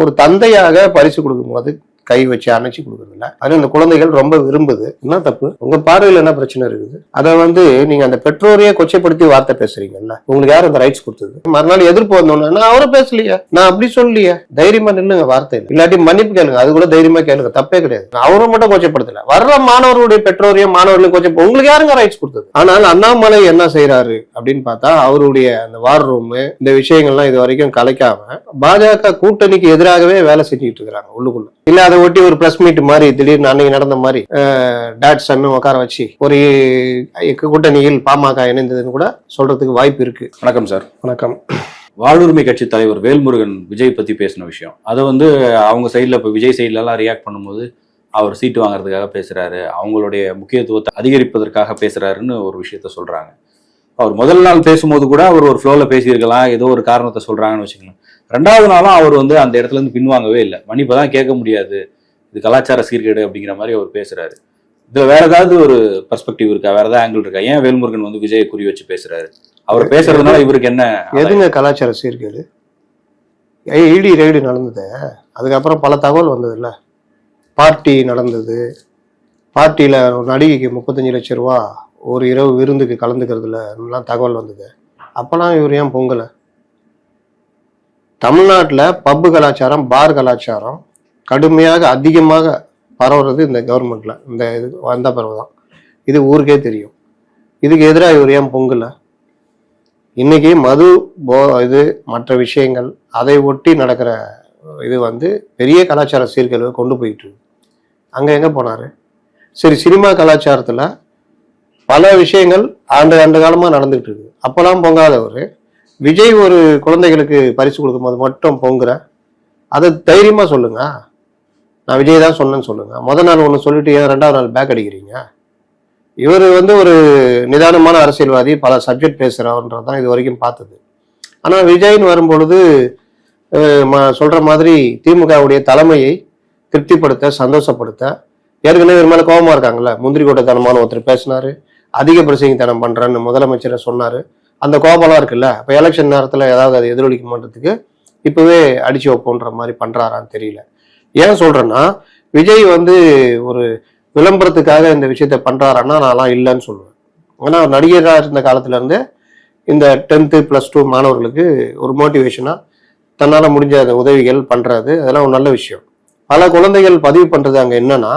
ஒரு தந்தையாக பரிசு கொடுக்கும்போது கை வச்சு அணைச்சி கொடுக்குறதில்ல. அது இந்த குழந்தைகள் ரொம்ப விரும்புது. என்ன தப்பு? உங்க பார்வையில் என்ன பிரச்சனை இருக்குது? அதை வந்து நீங்க அந்த பெற்றோரையே கொச்சைப்படுத்தி வார்த்தை பேசுறீங்கல்ல. உங்களுக்கு யார் அந்த ரைட்ஸ் கொடுத்தது? மறுநாள் எதிர்ப்பு வந்தோன்னு நான் அவரை பேசலையே. நான் அப்படி சொல்லலையே. தைரியமா நில்லுங்க வார்த்தை இல்லாட்டி மன்னிப்பு கேளுங்க. அது கூட தைரியமா கேளுங்க. தப்பே கிடையாது. அவரை மட்டும் கொச்சைப்படுத்தல. வர்ற மாணவர்களுடைய பெற்றோரையும் மாணவர்களையும் கொச்சை உங்களுக்கு யாருங்க ரைட்ஸ் கொடுத்தது? ஆனால் அண்ணாமலை என்ன செய்யறாரு அப்படின்னு பார்த்தா அவருடைய அந்த வார் ரூம் இந்த விஷயங்கள்லாம் இது வரைக்கும் கலைக்காம பாஜக கூட்டணிக்கு எதிராகவே வேலை செஞ்சுட்டு இருக்கிறாங்க உள்ளுக்குள்ள. இல்ல அதை ஒட்டி ஒரு பிரஸ் மீட் மாதிரி திடீர்னு அன்னைக்கு நடந்த மாதிரி டாட் சன்னு உட்கார வச்சு ஒரு கூட்டணியில் பாமக இணைந்ததுன்னு கூட சொல்றதுக்கு வாய்ப்பு இருக்கு. வணக்கம் சார் வணக்கம். வாழ்வுரிமை கட்சி தலைவர் வேல்முருகன் விஜய் பத்தி பேசின விஷயம். அதை வந்து அவங்க சைடில் இப்போ விஜய் சைட்ல எல்லாம் ரியாக்ட் பண்ணும்போது அவர் சீட்டு வாங்குறதுக்காக பேசுறாரு. அவங்களுடைய முக்கியத்துவத்தை அதிகரிப்பதற்காக பேசுறாருன்னு ஒரு விஷயத்த சொல்றாங்க. அவர் முதல் நாள் பேசும்போது கூட அவர் ஒரு ஃப்ளோவில் பேசியிருக்கலாம். ஏதோ ஒரு காரணத்தை சொல்றாங்கன்னு வச்சுக்கலாம் ரெண்டாவது நாளும் அவர் வந்து அந்த இடத்துல இருந்து பின்வாங்கவே இல்லை. மன்னிப்பை தான் கேட்க முடியாது. இது கலாச்சார சீர்கேடு அப்படிங்கிற மாதிரி அவர் பேசுறாரு. இதுல வேற ஏதாவது ஒரு பெர்ஸ்பெக்டிவ் இருக்கா? வேற ஏதாவது ஆங்கிள் இருக்கா? ஏன் வேல்முருகன் வந்து விஜயை குறி வச்சு பேசுறாரு? அவர் பேசுறதுனால இவருக்கு என்ன எதுங்க கலாச்சார சீர்கேடு? இடி ரெய்டு நடந்தது. அதுக்கப்புறம் பல தகவல் வந்ததுல்ல. பார்ட்டி நடந்தது. பார்ட்டியில் ஒரு நடிகைக்கு முப்பத்தஞ்சு லட்ச ரூபா ஒரு இரவு விருந்துக்கு கலந்துக்கிறதுல எல்லாம் தகவல் வந்தது. அப்போலாம் இவர் ஏன் பொங்கலை? தமிழ்நாட்டில் பப்பு கலாச்சாரம் பார் கலாச்சாரம் கடுமையாக அதிகமாக பரவுறது இந்த கவர்மெண்ட்டில் இந்த இது வந்த பிறகு தான் இது ஊருக்கே தெரியும். இதுக்கு எதிராக இவர் ஏன் பொங்கலை? இன்னைக்கு மது போ இது மற்ற விஷயங்கள் அதை ஒட்டி நடக்கிற இது வந்து பெரிய கலாச்சார சீர்கேடுவை கொண்டு போயிட்டு அங்கே எங்கே போனார்? சரி சினிமா கலாச்சாரத்தில் பல விஷயங்கள் ஆண்டு ஆண்டு காலமாக நடந்துகிட்டு இருக்கு. அப்போல்லாம் பொங்காதவர். விஜய் ஒரு குழந்தைகளுக்கு பரிசு கொடுக்கும்போது மட்டும் பொங்குற. அதை தைரியமாக சொல்லுங்க. நான் விஜய் தான் சொன்னேன்னு சொல்லுங்க. முத நாள் ஒன்று சொல்லிட்டு ஏன் ரெண்டாவது நாள் பேக் அடிக்கிறீங்க? இவர் வந்து ஒரு நிதானமான அரசியல்வாதி பல சப்ஜெக்ட் பேசுகிறவன்றது தான் இது வரைக்கும் பார்த்தது. ஆனால் விஜய்னு வரும்பொழுது சொல்கிற மாதிரி திமுகவுடைய தலைமையை திருப்திப்படுத்த சந்தோஷப்படுத்த ஏற்கனவே இவர் மேலே கோபமாக இருக்காங்கல்ல முந்திரி கோட்டைத்தனமான ஒருத்தர் பேசினார் அதிக பிரசங்கித்தனம் பண்ணுறேன்னு முதலமைச்சரை சொன்னார். அந்த கோபம்லாம் இருக்குல்ல? இப்போ எலெக்ஷன் நேரத்தில் ஏதாவது அதை எதிரொலிக்க மாட்டதுக்கு இப்போவே அடிச்சு வைப்போன்ற மாதிரி பண்ணுறாரான்னு தெரியல. ஏன் சொல்கிறேன்னா விஜய் வந்து ஒரு விளம்பரத்துக்காக இந்த விஷயத்த பண்றாரான்னா நான்லாம் இல்லைன்னு சொல்லுவேன். ஏன்னா நடிகராக இருந்த காலத்துலேருந்து இந்த டென்த்து ப்ளஸ் டூ மாணவர்களுக்கு ஒரு மோட்டிவேஷனாக தன்னால் முடிஞ்ச அந்த உதவிகள் பண்ணுறது அதெல்லாம் ஒரு நல்ல விஷயம். பல குழந்தைகள் பதிவு பண்ணுறது அங்கே என்னன்னா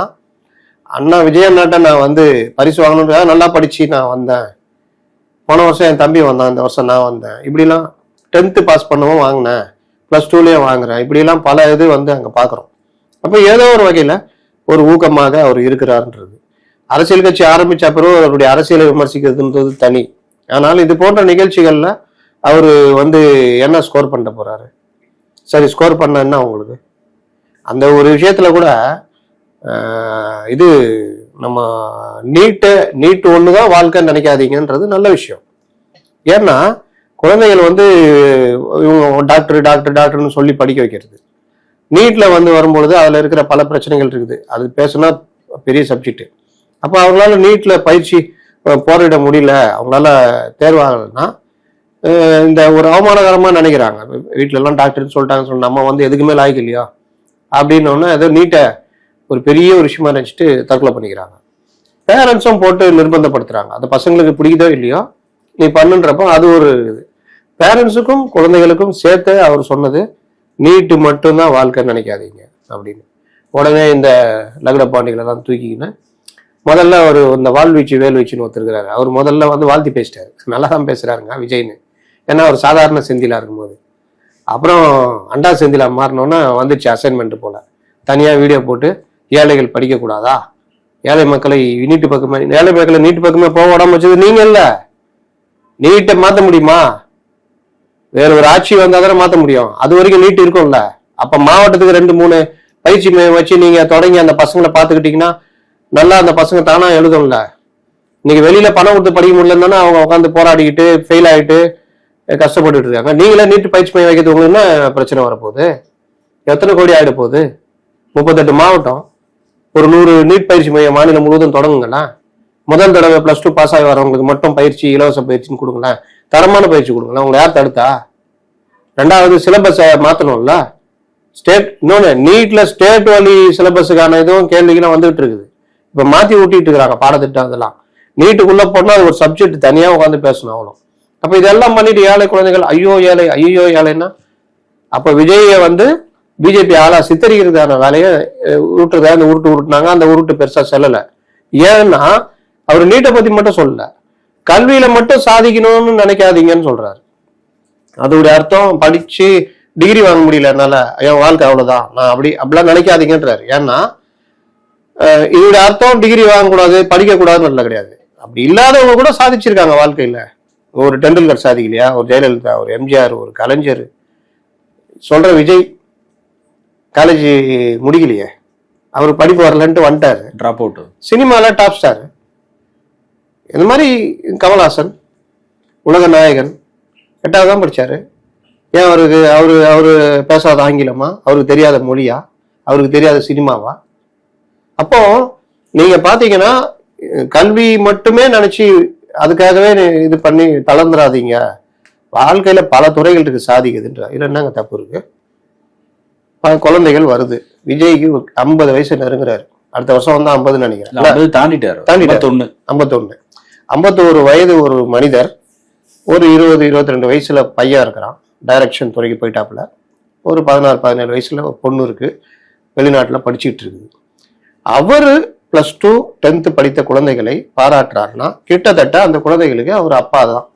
அண்ணா விஜய் அண்ணாட்ட நான் வந்து பரிசு வாங்கணுன்றதுக்காக நல்லா படித்து நான் வந்தேன். போன வருஷம் என் தம்பி வந்தான். இந்த வருஷம் நான் வந்தேன். இப்படிலாம் டென்த்து பாஸ் பண்ணவும் வாங்கினேன். ப்ளஸ் டூலேயே வாங்குறேன். இப்படிலாம் பல இது வந்து அங்கே பார்க்குறோம் அப்போ ஏதோ ஒரு வகையில் ஒரு ஊக்கமாக அவர் இருக்கிறாருன்றது. அரசியல் கட்சி ஆரம்பித்த பிறகு அவருடைய அரசியலை விமர்சிக்கிறதுன்றது தனி. ஆனால் இது போன்ற நிகழ்ச்சிகளில் அவர் வந்து என்ன ஸ்கோர் பண்ண போகிறாரு சரி ஸ்கோர் பண்ண என்ன உங்களுக்கு? அந்த ஒரு விஷயத்தில் கூட இது நம்ம நீட்டு நீட் ஒன்று தான் வாழ்க்கைன்னு நினைக்காதீங்கன்றது நல்ல விஷயம். ஏன்னா குழந்தைகள் வந்து இவங்க டாக்டர் டாக்டர் டாக்டர்னு சொல்லி படிக்க வைக்கிறது. நீட்டில் வந்து வரும்பொழுது அதில் இருக்கிற பல பிரச்சனைகள் இருக்குது. அது பேசுனா பெரிய சப்ஜெக்ட் அப்போ அவங்களால நீட்டில் பயிற்சி போரிட முடியல அவங்களால தேர்வாகலைன்னா இந்த ஒரு அவமானகரமாக நினைக்கிறாங்க. வீட்டிலலாம் டாக்டர்னு சொல்லிட்டாங்க சொன்ன நம்ம வந்து எதுக்குமே லாய்க்கு இல்லையா? அப்படின்னோடனே ஏதோ நீட்டை ஒரு பெரிய ஒரு விஷயமா நினச்சிட்டு தற்கொலை பண்ணிக்கிறாங்க. பேரண்ட்ஸும் போட்டு நிர்பந்தப்படுத்துகிறாங்க அந்த பசங்களுக்கு பிடிக்குதோ இல்லையோ நீ பண்ணுன்றப்போ அது ஒரு இது. பேரண்ட்ஸுக்கும் குழந்தைகளுக்கும் சேர்த்து அவர் சொன்னது நீட்டு மட்டும்தான் வாழ்க்கைன்னு நினைக்காதீங்க அப்படின்னு. உடனே இந்த லகுட பாண்டிகளெல்லாம் தூக்கிக்கின்னு முதல்ல ஒரு இந்த வாழ்வீச்சு வேல்வீச்சுன்னு ஒருத்தருக்கிறாரு அவர் முதல்ல வந்து வாழ்த்தி பேசிட்டாரு. நல்லா தான் பேசுகிறாருங்க விஜய்னு. ஏன்னா அவர் சாதாரண செந்திலாக இருக்கும்போது. அப்புறம் அண்டா செந்திலா மாறினோன்னா வந்துச்சு அசைன்மெண்ட் போல. தனியாக வீடியோ போட்டு ஏழைகள் படிக்கக்கூடாதா? ஏழை மக்களை நீட்டு பக்கமே ஏழை மக்களை நீட்டு பக்கமே போக விடாம வச்சது நீங்க இல்ல. நீட்டை மாத்த முடியுமா? வேற ஒரு ஆட்சி வந்தால் தானே மாத்த முடியும். அது வரைக்கும் நீட் இருக்கும்ல. அப்ப மாவட்டத்துக்கு ரெண்டு மூணு பயிற்சி மையம் வச்சு நீங்க தொடங்கி அந்த பசங்களை பாத்துக்கிட்டீங்கன்னா நல்லா அந்த பசங்க தானா எழுதும்ல. இன்னைக்கு வெளியில பணம் கொடுத்து படிக்க முடியலன்னா தானே அவங்க உட்காந்து போராடிக்கிட்டு ஃபெயில் ஆயிட்டு அஹ் கஷ்டப்பட்டுட்டு இருக்காங்க. நீங்களே நீட்டு பயிற்சி மையம் வைக்கிறது உங்களுக்கு என்ன பிரச்சனை வரப்போகுது? எத்தனை கோடி ஆயிட போகுது முப்பத்தெட்டு மாவட்டம். ஒரு நூறு நீட் பயிற்சி மையம் மாநிலம் முழுவதும் தொடங்குங்களா? முதல் தடவை ப்ளஸ் டூ பாஸ் ஆகி வரவங்களுக்கு மட்டும் பயிற்சி இலவச பயிற்சின்னு கொடுங்களேன். தரமான பயிற்சி கொடுங்களேன். உங்களை யார் தடுத்தா? ரெண்டாவது சிலபஸை மாற்றணும்ல ஸ்டேட் இன்னொன்று நீட்ல ஸ்டேட் வழி சிலபஸுக்கான இதுவும் கேள்விகளும் வந்துட்டு இருக்குது. இப்போ மாற்றி ஊட்டிட்டு இருக்கிறாங்க பாடத்திட்டம் அதெல்லாம் நீட்டுக்குள்ளே போனால் அது ஒரு சப்ஜெக்ட் தனியாக உட்காந்து பேசணும் அவ்வளோ அப்போ இதெல்லாம் பண்ணிட்டு ஏழை குழந்தைகள் ஐயோ ஏழை ஐயோ ஏழைன்னா அப்போ விஜயை வந்து பிஜேபி ஆளா சித்தரிக்கிறதுக்கான வேலையை உருட்டுறதா அந்த உருட்டு உருட்டுனாங்க அந்த உருட்டு பெருசா செல்லல. ஏன்னா அவர் நீட்டை பத்தி மட்டும் சொல்லல. கல்வியில மட்டும் சாதிக்கணும்னு நினைக்காதீங்கன்னு சொல்றாரு. அதோடைய அர்த்தம். படிச்சு டிகிரி வாங்க முடியல என்னால. என் வாழ்க்கை அவ்வளவுதான். நான் அப்படி அப்படிலாம் நினைக்காதீங்கன்றாரு. ஏன்னா இதோட அர்த்தம் டிகிரி வாங்கக்கூடாது படிக்கக்கூடாதுன்னு நல்ல கிடையாது. அப்படி இல்லாதவங்க கூட சாதிச்சிருக்காங்க வாழ்க்கையில. ஒரு டெண்டுல்கர் சாதிக்கலையா? ஒரு ஜெயலலிதா ஒரு எம்ஜிஆர் ஒரு கலைஞர். சொல்ற விஜய் காலேஜ் முடிக்கலையே. அவர் படிப்பு வரலன்ட்டு வந்துட்டாரு. டிராப் அவுட் சினிமால டாப் ஸ்டார் இந்த மாதிரி கமல்ஹாசன் உலக நாயகன் எட்டாவது தான் படிச்சாரு. ஏன் அவருக்கு அவரு அவரு பேசாத ஆங்கிலமா? அவருக்கு தெரியாத மொழியா? அவருக்கு தெரியாத சினிமாவா? அப்போ நீங்க பாத்தீங்கன்னா அஹ், கல்வி மட்டுமே நினைச்சு அதுக்காகவே இது பண்ணி தளர்ந்துடாதீங்க வாழ்க்கையில பல துறைகள் இருக்கு சாதிக்குதுன்ற. இதுல என்னங்க தப்பு இருக்கு? பல குழந்தைகள் வருது. விஜய்க்கு ஐம்பது வயசு நெருங்குறாரு. அடுத்த வருஷம் வந்து ஐம்பதுன்னு நினைக்கிறேன். தாண்டிட்டாரு. தாண்டிட்டாரு. ஐம்பத்தொன்னு. ஐம்பத்தோரு வயது ஒரு மனிதர் ஒரு இருபது இருபத்தி ரெண்டு வயசுல பையன் இருக்கிறான். டைரக்ஷன் துறைக்கு போயிட்டாப்புல. ஒரு பதினாறு பதினேழு வயசுல ஒரு பொண்ணு இருக்கு. வெளிநாட்டுல படிச்சுட்டு இருக்குது. அவரு பிளஸ் டூ டென்த்து படித்த குழந்தைகளை பாராட்டுறாருன்னா கிட்டத்தட்ட அந்த குழந்தைகளுக்கு அவர் அப்பா தான்.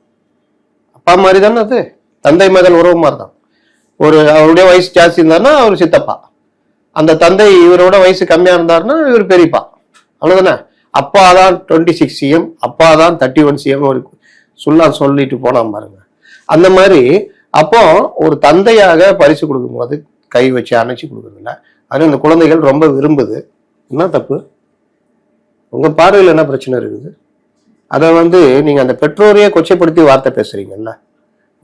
அப்பா மாதிரி தானே அது? தந்தை மகன் உறவு மாதிரி தான் ஒரு அவருடைய வயசு ஜாஸ்தி இருந்தாருன்னா அவர் சித்தப்பா. அந்த தந்தை இவரோட வயசு கம்மியாக இருந்தாருன்னா இவர் பெரியப்பா. அவ்வளோதானே அப்பா தான் டுவெண்ட்டி சிக்ஸ் சிஎம் அப்பா தான் தேர்ட்டி ஒன் சிஎம் ஒரு சொல்லா சொல்லிட்டு போனா பாருங்க. அந்த மாதிரி அப்போ ஒரு தந்தையாக பரிசு கொடுக்கும்போது கை வச்சு அணைச்சி கொடுக்குறதில்ல. அது அந்த குழந்தைகள் ரொம்ப விரும்புது. என்ன தப்பு? உங்கள் பார்வையில் என்ன பிரச்சனை இருக்குது? அதை வந்து நீங்கள் அந்த பெற்றோரையே கொச்சைப்படுத்தி வார்த்தை பேசுகிறீங்கல்ல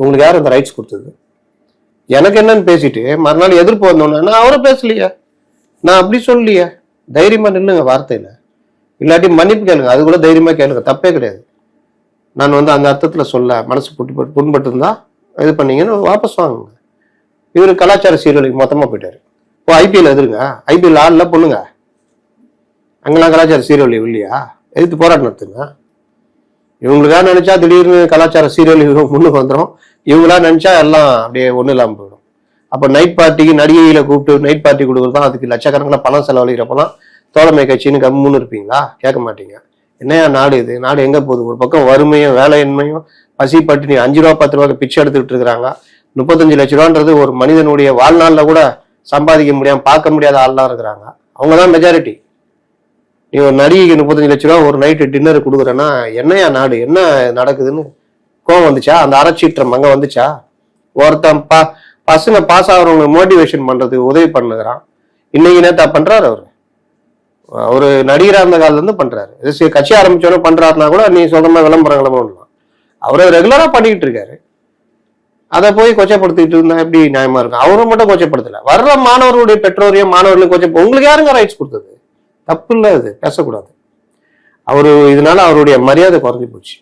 உங்களுக்கு யார் அந்த ரைட்ஸ் கொடுத்தது? எனக்கு என்னன்னு பேசிட்டு மறுநாள் எதிர்ப்பு வந்தோன்னா நான் அவரை பேசலையே. நான் அப்படி சொல்லலையே. தைரியமா நில்லுங்க வார்த்தையில. இல்லாட்டி மன்னிப்பு கேளுங்க. அது கூட தைரியமா கேளுங்க. தப்பே கிடையாது. நான் வந்து அந்த அர்த்தத்துல சொல்ல மனசு புட்டு புண்பட்டு இருந்தா இது பண்ணீங்கன்னு வாபஸ் வாங்குங்க. இவர் கலாச்சார சீரழிக்கு மொத்தமா போயிட்டாரு. ஓ ஐபிஎல் எதிருங்க. ஐபிஎல் ஆடல பொண்ணுங்க. அங்கெல்லாம் கலாச்சார சீரழிவு இல்லையா? எதிர்த்து போராட்டம் நடத்துங்க. இவங்களுக்காக நினைச்சா திடீர்னு கலாச்சார சீரழிவு முன்னுக்கு வந்துடும் இவங்களா நினைச்சா எல்லாம் அப்படியே ஒன்றும் இல்லாமல் போயிடும். அப்போ நைட் பார்ட்டிக்கு நடிகையில் கூப்பிட்டு நைட் பார்ட்டி கொடுக்குறதா அதுக்கு லட்சக்கணக்கில் பணம் செலவழிக்கிறப்பெல்லாம் தோழமை கட்சின்னு கம்முன்னு இருப்பீங்களா? கேட்க மாட்டீங்க. என்னையா நாடு இது? நாடு எங்கே போகுது? ஒரு பக்கம் வறுமையும் வேலையின்மையும் பசி பட்டினி அஞ்சு ரூபா பத்து ரூபாய்க்கு பிச்சை எடுத்துக்கிட்டு இருக்கிறாங்க. முப்பத்தஞ்சு லட்ச ரூபான்றது ஒரு மனிதனுடைய வாழ்நாளில் கூட சம்பாதிக்க முடியாமல் பார்க்க முடியாத ஆள்லாம் இருக்கிறாங்க. அவங்க தான் மெஜாரிட்டி நீ ஒரு நடிகைக்கு முப்பத்தஞ்சு லட்ச ரூபா ஒரு நைட்டு டின்னர் கொடுக்குறேன்னா என்னையா நாடு? என்ன நடக்குதுன்னு கோவம் வந்துச்சா? அந்த அறச்சீற்றம் அங்க வந்துச்சா? ஒருத்தன் பா பசங்க பாஸ் ஆகிறவங்க மோட்டிவேஷன் பண்றதுக்கு உதவி பண்ணுகிறான் இன்னைக்கு நேத்தா பண்றாரு அவரு. ஒரு நடிகராக இருந்த காலத்துல இருந்து பண்றாரு. இது சரி, கட்சி ஆரம்பிச்சோடனே பண்றாருனா கூட நீ சொந்தமா விளம்பரம் பண்ணலாம் அவரை ரெகுலரா பண்ணிக்கிட்டு இருக்காரு. அதை போய் கொச்சைப்படுத்திட்டு இருந்தா எப்படி நியாயமா இருக்கும்? அவரும் மட்டும் கொச்சப்படுத்தல. வர்ற மாணவர்களுடைய பெற்றோரையும் மாணவர்களையும் கொச்சை உங்களுக்கு யாருங்க ரைட்ஸ் கொடுத்தது? தப்பு இல்லை அது பேசக்கூடாது. அவரு இதனால அவருடைய மரியாதை குறைஞ்சி போச்சு.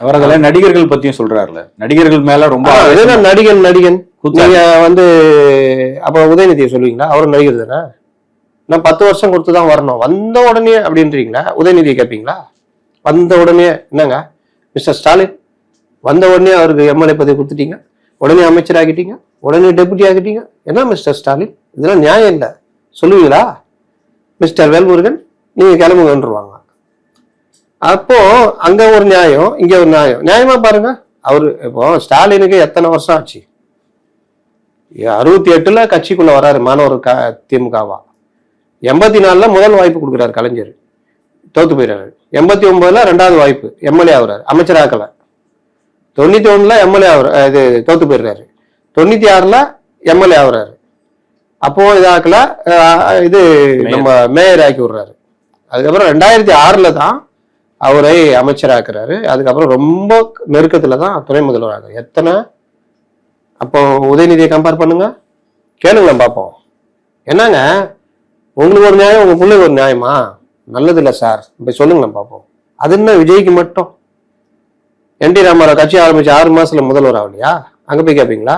அவர் நடிகர்கள் பத்தியும் சொல்றாருல. நடிகர்கள் மேல ரொம்ப நடிகன் நடிகன்? நீங்க வந்து அப்ப உதயநிதியை சொல்லுவீங்களா? அவரும் நடிகர் தானே? நான் பத்து வருஷம் கொடுத்து தான் வரணும். வந்த உடனே அப்படின்றீங்களா? உதயநிதியை கேட்பீங்களா? வந்த உடனே என்னங்க? மிஸ்டர் ஸ்டாலின் வந்த உடனே அவருக்கு எம்எல்ஏ பதவி கொடுத்துட்டீங்க. உடனே அமைச்சர் ஆகிட்டீங்க. உடனே டெபுட்டி ஆகிட்டீங்க. என்ன மிஸ்டர் ஸ்டாலின்? இதெல்லாம் நியாயம் இல்லை. சொல்லுவீங்களா? மிஸ்டர் வேல்முருகன் நீங்க கிளம்புங்கன்றுவாங்க. அப்போ அங்க ஒரு நியாயம் இங்க ஒரு நியாயம். நியாயமா பாருங்க. அவரு இப்போ ஸ்டாலினுக்கு எத்தனை வருஷம் ஆச்சு? அறுபத்தி எட்டுல கட்சிக்குள்ள வராரு மாணவர் க திமுகவா. எண்பத்தி நாலுல முதல் வாய்ப்பு கொடுக்குறாரு கலைஞர். தோத்து போயிடுறாரு எண்பத்தி ஒன்பதுல ரெண்டாவது வாய்ப்பு எம்எல்ஏ ஆகுறாரு. அமைச்சர் ஆக்கல தொண்ணூத்தி ஒண்ணுல எம்எல்ஏ ஆகுற இது தோத்து போயிடுறாரு தொண்ணூத்தி ஆறுல எம்எல்ஏ ஆகுறாரு. அப்போ இதாக்கல இது நம்ம மேயர் ஆக்கி விடுறாரு. அதுக்கப்புறம் ரெண்டாயிரத்தி ஆறுல தான் அவரை அமைச்சராக்குறாரு. அதுக்கப்புறம் ரொம்ப நெருக்கத்துல தான் துணை முதல்வர் எத்தனை? அப்போ உதயநிதியை கம்பேர் பண்ணுங்க. கேளுங்களேன் பார்ப்போம். என்னங்க? உங்களுக்கு ஒரு நியாயம் உங்க பிள்ளைக்கு ஒரு நியாயமா? நல்லது இல்லை சார் இப்ப சொல்லுங்களேன் பார்ப்போம். அது என்ன விஜய்க்கு மட்டும்? என் டி ராமாராவ் கட்சி ஆரம்பிச்சு ஆறு மாசத்துல முதல்வர் ஆகலையா? அங்க போய் கேட்பீங்களா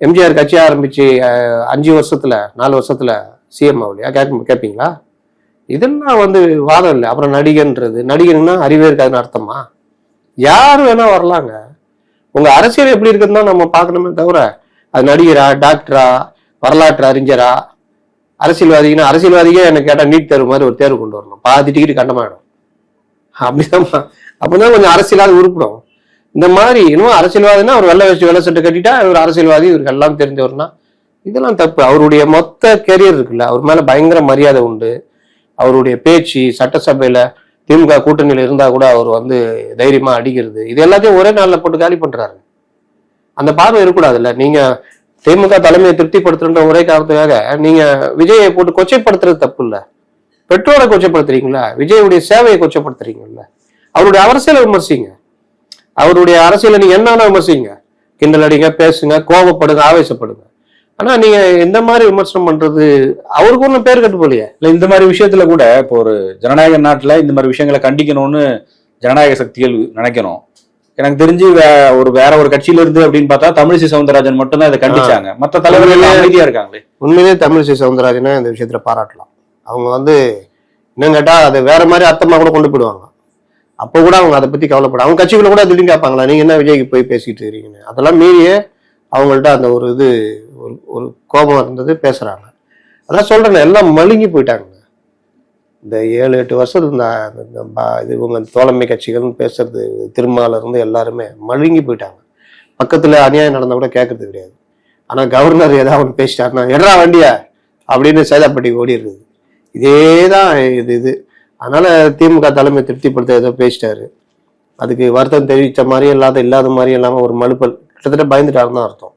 எம்ஜிஆர் கட்சி ஆரம்பிச்சு அஞ்சு வருஷத்துல நாலு வருஷத்துல சிஎம் ஆகலையா? கேட்க கேட்பீங்களா இதெல்லாம் வந்து வாதம் இல்லை. அப்புறம் நடிகன்றது. நடிகன்னா அறிவே இருக்காதுன்னு அர்த்தமா? யார் வேணா வரலாங்க. உங்க அரசியல் எப்படி இருக்குன்னு தான் நம்ம பார்க்கணுமே தவிர அது நடிகரா டாக்டரா வரலாற்று அறிஞரா? அரசியல்வாதிங்கன்னா அரசியல்வாதிக்கே எனக்கு கேட்டால் நீட் தேர்வு மாதிரி ஒரு தேர்வு கொண்டு வரணும். பாதி டிக்கெட் கண்டமாயிடும். அப்படிதான் அப்படிதான் கொஞ்சம் அரசியலாவது உருப்பிடும். இந்த மாதிரி இன்னும் அரசியல்வாதினா அவர் வெள்ளை வச்சு வெள்ளை சட்டை கட்டிட்டா இவர் அரசியல்வாதி இவருக்கு எல்லாம் தெரிஞ்சவர்னா இதெல்லாம் தப்பு. அவருடைய மொத்த கெரியர் இருக்குல்ல அவர் மேல பயங்கர மரியாதை உண்டு. அவருடைய பேச்சு சட்டசபையில திமுக கூட்டணியில் இருந்தா கூட அவர் வந்து தைரியமா அடிக்கிறது. இது எல்லாத்தையும் ஒரே நாளில் போட்டு காலி பண்றாரு. அந்த பார்வை இருக்கக்கூடாதுல்ல. நீங்க திமுக தலைமையை திருப்திப்படுத்துன்ற ஒரே காரணத்துக்காக நீங்க விஜயை போட்டு கொச்சைப்படுத்துறது தப்பு இல்ல பெற்றோரை கொச்சைப்படுத்துறீங்களா விஜயுடைய சேவையை கொச்சைப்படுத்துறீங்கல்ல. அவருடைய அரசியலை விமர்சிங்க. அவருடைய அரசியலை நீங்க என்னென்ன விமர்சிங்க? கிண்டல் அடிங்க பேசுங்க கோபப்படுங்க ஆவேசப்படுங்க. ஆனா நீங்க இந்த மாதிரி விமர்சனம் பண்றது அவருக்கு ஒன்றும் பேர் கட்டு போலையே இல்ல இந்த மாதிரி விஷயத்துல கூட இப்போ ஒரு ஜனநாயக நாட்டுல இந்த மாதிரி விஷயங்களை கண்டிக்கணும்னு ஜனநாயக சக்திகள் நினைக்கணும். எனக்கு தெரிஞ்சு வே- ஒரு வேற ஒரு கட்சியில இருந்து அப்படின்னு பார்த்தா தமிழிசை சவுந்தரராஜன் மட்டும்தான் இதை கண்டிச்சாங்க. மத்த தலைவர்கள் எல்லாம் அமைதியா இருக்காங்களே. உண்மையிலேயே தமிழிசை சவுந்தரராஜனை இந்த விஷயத்துல பாராட்டலாம். அவங்க வந்து இன்னும் கேட்டா அதை வேற மாதிரி அர்த்தமா கூட கொண்டு போயிடுவாங்க. அப்போ கூட அவங்க அதை பத்தி கவலைப்பட அவங்க கட்சிக்குள்ள கூட திடீர்னு கேட்பாங்களா நீங்க என்ன விஜய்க்கு போய் பேசிட்டு இருக்கீங்கன்னு? அதெல்லாம் மீறியே அவங்கள்ட்ட அந்த ஒரு இது ஒரு ஒரு கோபம் இருந்தது பேசுகிறாங்க அதான் சொல்றேன் எல்லாம் மழுங்கி போயிட்டாங்க இந்த ஏழு எட்டு வருஷத்துக்கு இந்த இந்த பா- இது இவங்க தோழமை கட்சிகள்னு பேசுறது திருமால இருந்து எல்லாருமே மழுங்கி போயிட்டாங்க. பக்கத்தில் அநியாயம் நடந்தால் கூட கேட்கறது கிடையாது. ஆனால் கவர்னர் ஏதாவது ஒன்று பேசிட்டாருன்னா எடா வண்டியா? அப்படின்னு சேதாப்பட்டி ஓடிடுறது. இதே தான் இது இது. அதனால் திமுக தலைமை திருப்திப்படுத்த ஏதோ பேசிட்டாரு. அதுக்கு வருத்தம் தெரிவித்த மாதிரியும் இல்லாத இல்லாத மாதிரியும் இல்லாமல் ஒரு மலுப்பல் கிட்டத்தட்ட பயந்துட்டாருன்னு தான் அர்த்தம்.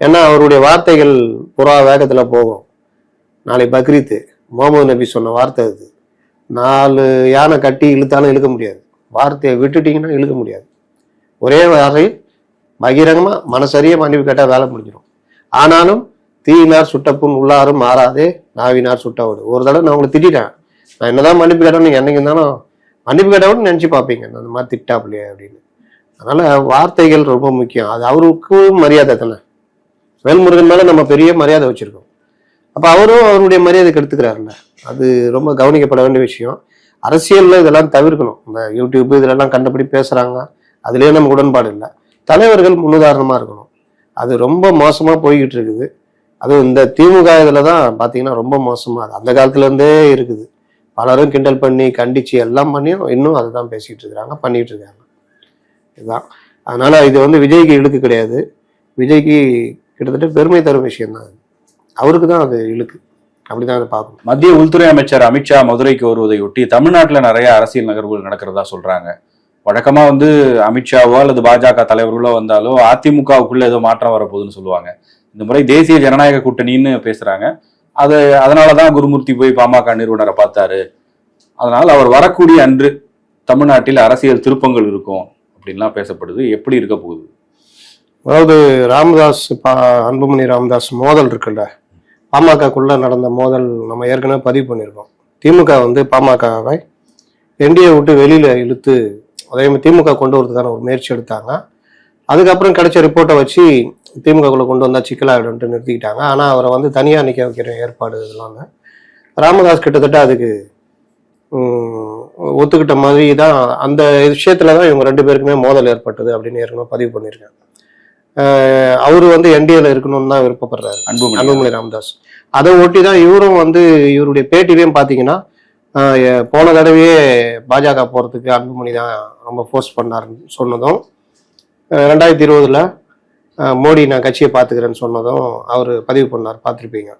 ஏன்னா அவருடைய வார்த்தைகள் புறா வேகத்தில் போகும். நாளை பக்ரீத்து முகமது நபி சொன்ன வார்த்தை அது. நாலு யானை கட்டி இழுத்தாலும் இழுக்க முடியாது. வார்த்தையை விட்டுட்டீங்கன்னா இழுக்க முடியாது. ஒரே வார்த்தை பகிரங்கமாக மனசரிய மன்னிப்பு கேட்டால் வேலை முடிஞ்சிடும் ஆனாலும் தீயினார் சுட்டப்புண் உள்ளாரும் மாறாதே நாவினார் சுட்டவோடு ஒரு தடவை நான் உங்களை திட்டிட்டேன். நான் என்னதான் மன்னிப்பு கேட்டேன் நீங்கள் என்னைக்கு இருந்தாலும் மன்னிப்பு கேட்டவனு நினச்சி பார்ப்பீங்க. அந்த மாதிரி திட்டாப்லையே அப்படின்னு. அதனால் வார்த்தைகள் ரொம்ப முக்கியம். அது அவருக்கும் மரியாதை தானே. வேல்முருகன் மேலே நம்ம பெரிய மரியாதை வச்சிருக்கோம். அப்போ அவரும் அவருடைய மரியாதைக்கு எடுத்துக்கிறாருல்ல. அது ரொம்ப கவனிக்கப்பட வேண்டிய விஷயம். அரசியலில் இதெல்லாம் தவிர்க்கணும். இந்த யூடியூப் இதிலெல்லாம் கண்டபடி பேசுகிறாங்க அதுலேயே நமக்கு உடன்பாடு இல்லை. தலைவர்கள் முன்னுதாரணமாக இருக்கணும். அது ரொம்ப மோசமாக போய்கிட்டு இருக்குது. அதுவும் இந்த திமுக இதில் தான் பார்த்தீங்கன்னா ரொம்ப மோசமாக அது அந்த காலத்துலேருந்தே இருக்குது. பலரும் கிண்டல் பண்ணி கண்டிச்சு எல்லாம் பண்ணியும் இன்னும் அதை தான் பேசிகிட்டு இருக்கிறாங்க பண்ணிகிட்டு இருக்காங்க. இதுதான். அதனால் இது வந்து விஜய்க்கு இழுக்கு கிடையாது. விஜய்க்கு கிட்டத்தட்ட பெருமை தரும் விஷயம் தான் அவருக்கு தான் அது இழுக்கு. அப்படிதான் அதை பார்க்கணும். மத்திய உள்துறை அமைச்சர் அமித்ஷா மதுரைக்கு வருவதையொட்டி தமிழ்நாட்டில் நிறைய அரசியல் நகர்வுகள் நடக்கிறதா சொல்றாங்க. வழக்கமாக வந்து அமித்ஷாவோ அல்லது பாஜக தலைவர்களோ வந்தாலோ அதிமுகவுக்குள்ள ஏதோ மாற்றம் வரப்போகுதுன்னு சொல்லுவாங்க. இந்த முறை தேசிய ஜனநாயக கூட்டணின்னு பேசுறாங்க. அது அதனாலதான் குருமூர்த்தி போய் பாமக நிறுவனரை பார்த்தாரு. அதனால் அவர் வரக்கூடிய அன்று தமிழ்நாட்டில் அரசியல் திருப்பங்கள் இருக்கும் அப்படின்லாம் பேசப்படுது. எப்படி இருக்க போகுது? அதாவது ராமதாஸ் பா அன்புமணி ராமதாஸ் மோதல் இருக்குல்ல? பாமகக்குள்ள நடந்த மோதல் நம்ம ஏற்கனவே பதிவு பண்ணியிருக்கோம். திமுக வந்து பாமகவை என்டிஏ விட்டு வெளியில இழுத்து அதே மாதிரி திமுக கொண்டு வரதுக்கான ஒரு முயற்சி எடுத்தாங்க. அதுக்கப்புறம் கிடைச்ச ரிப்போர்ட்டை வச்சு திமுகக்குள்ள கொண்டு வந்தா சிக்கலாகிடும்ட்டு நிறுத்திக்கிட்டாங்க. ஆனா அவரை வந்து தனியா நிக்க வைக்கிற ஏற்பாடு இதெல்லாம் ராமதாஸ் கிட்டத்தட்ட அதுக்கு ஒத்துக்கிட்ட மாதிரி தான் அந்த விஷயத்துல தான் இவங்க ரெண்டு பேருக்குமே மோதல் ஏற்பட்டது அப்படின்னு ஏற்கனவே பதிவு பண்ணியிருக்காங்க அவரு வந்து என்டிஏல இருக்கணும்னு தான் விருப்பப்படுறாரு. அன்புமணி அன்புமணி ராமதாஸ். அதை ஒட்டி தான் இவரும் வந்து இவருடைய பேட்டிலையும் பார்த்தீங்கன்னா போன தடவையே பாஜக போறதுக்கு அன்புமணி தான் ரொம்ப ஃபோர்ஸ் பண்ணாருன்னு சொன்னதும் ரெண்டாயிரத்தி இருபதுல மோடி நான் கட்சியை பார்த்துக்கிறேன்னு சொன்னதும் அவர் பதிவு பண்ணார் பார்த்துருப்பீங்க.